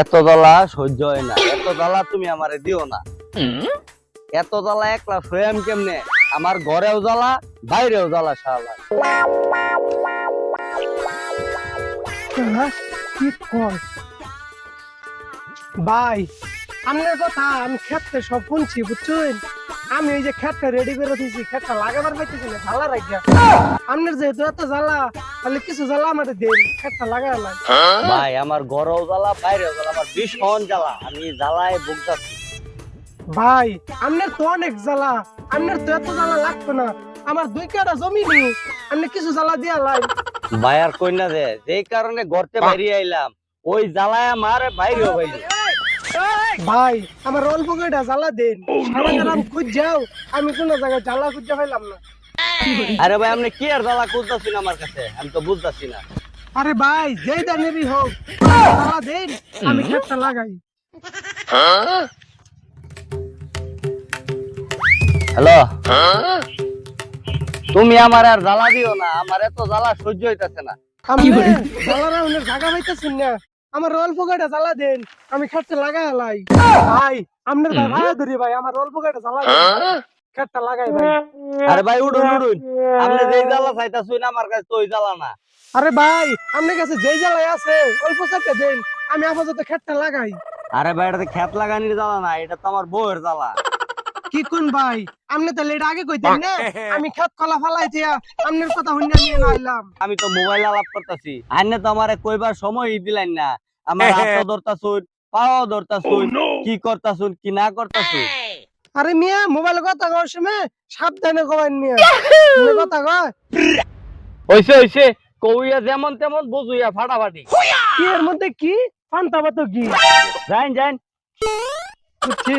এত জ্বালা সহ্য হয় না। এত জ্বালা তুমি আমারে দিও না। এত জ্বালা একলা সোয়াম কেমনে? আমার ঘরেও জ্বালা বাইরেও জ্বালা শালা? কি কয় ভাই আপনার কথা আমি ক্ষেত্রে সব শুনছি বুঝছেন? আমি এই যে ক্ষেতটা রেডি করে দিয়েছি ক্ষেতটা লাগাবার পাইতেছি না জ্বালা রাখিয়া আপনার যেহেতু এত জ্বালা তাহলে কিছু জ্বালা আমাদের দেন ক্ষেতটা লাগাই নাই ভাই আমার ঘরেও জ্বালা বাইরেও জ্বালা আমার ভীষণ জ্বালা আমি জ্বালায় ভুগতাছি ভাই আপনার তো অনেক জ্বালা আপনার তো এত জ্বালা লাগতো না। আমার দুই কাটা জমি নেই আপনি কিছু জ্বালা দিয়া লাই। ভাই আর কই না যেই কারণে ঘরতে বাইরে আইলাম ওই জ্বালায় আমার বাইরেও বাইরে ভাই আমার অল্প কয়টা জ্বালা দেন। সারা গ্রাম খুঁজ যাও আমি কোনো জায়গায় জ্বালা খুঁজে পাইলাম না। আরে ভাই আপনি কি আর জ্বালা করতেছেন আমার কাছে? আমি তো বুঝতেছি না। আরে ভাই যেই দানেরই হোক। দেন আমি লাগাই। হ্যালো? তুমি আমার আর জ্বালা দিও না আমার এত জ্বালা সহ্য হইতাছে না। আমি জ্বালারা উনি জায়গা পাইতেছেন না। আমার অল্প কয়টা জ্বালা দেন আমি ক্ষেতটা লাগাই। লাই ভাই আপনার ভাই ভাড়া ধরি ভাই আমার অল্প কয়টা জ্বালা দেন লাগাই ভাই। আরে ভাই উঠুন উঠুন আপনি যেই জ্বালা আমার কাছে তো ওই জ্বালা না। আরে ভাই আপনার কাছে যেই জ্বালাই আছে অল্প দেন আমি আপাতত ক্ষেতটা লাগাই। আরে ভাই এটা তো খেত লাগানির জ্বালা না এটা তো আমার বউয়ের জ্বালা। কি কোন ভাই? আপনি তাহলে এটা আগে কইতেন না? আমি ক্ষেত কলা ফালাই দিয়া আপনার কথা হুন্ডা নিয়ে আইলাম আমি তো মোবাইল আলাপ করতেছি। আইনে তো আমারে কইবার সময়ই দিলেন না। আমার হাতও ধরতাছুন পাও ধরতাছুন কি করতাছুন কি না করতাছুন। আরে মিয়া মোবাইল কথা কওয়ার সময় সাবধানে কবেন মিয়া। কথা কয়। হইছে হইছে। কইয়া যেমন তেমন বুঝুইয়া ফাটাফাটি। কি এর মধ্যে কি? ফান্তা তো কি? যাইন যাইন। বুঝছি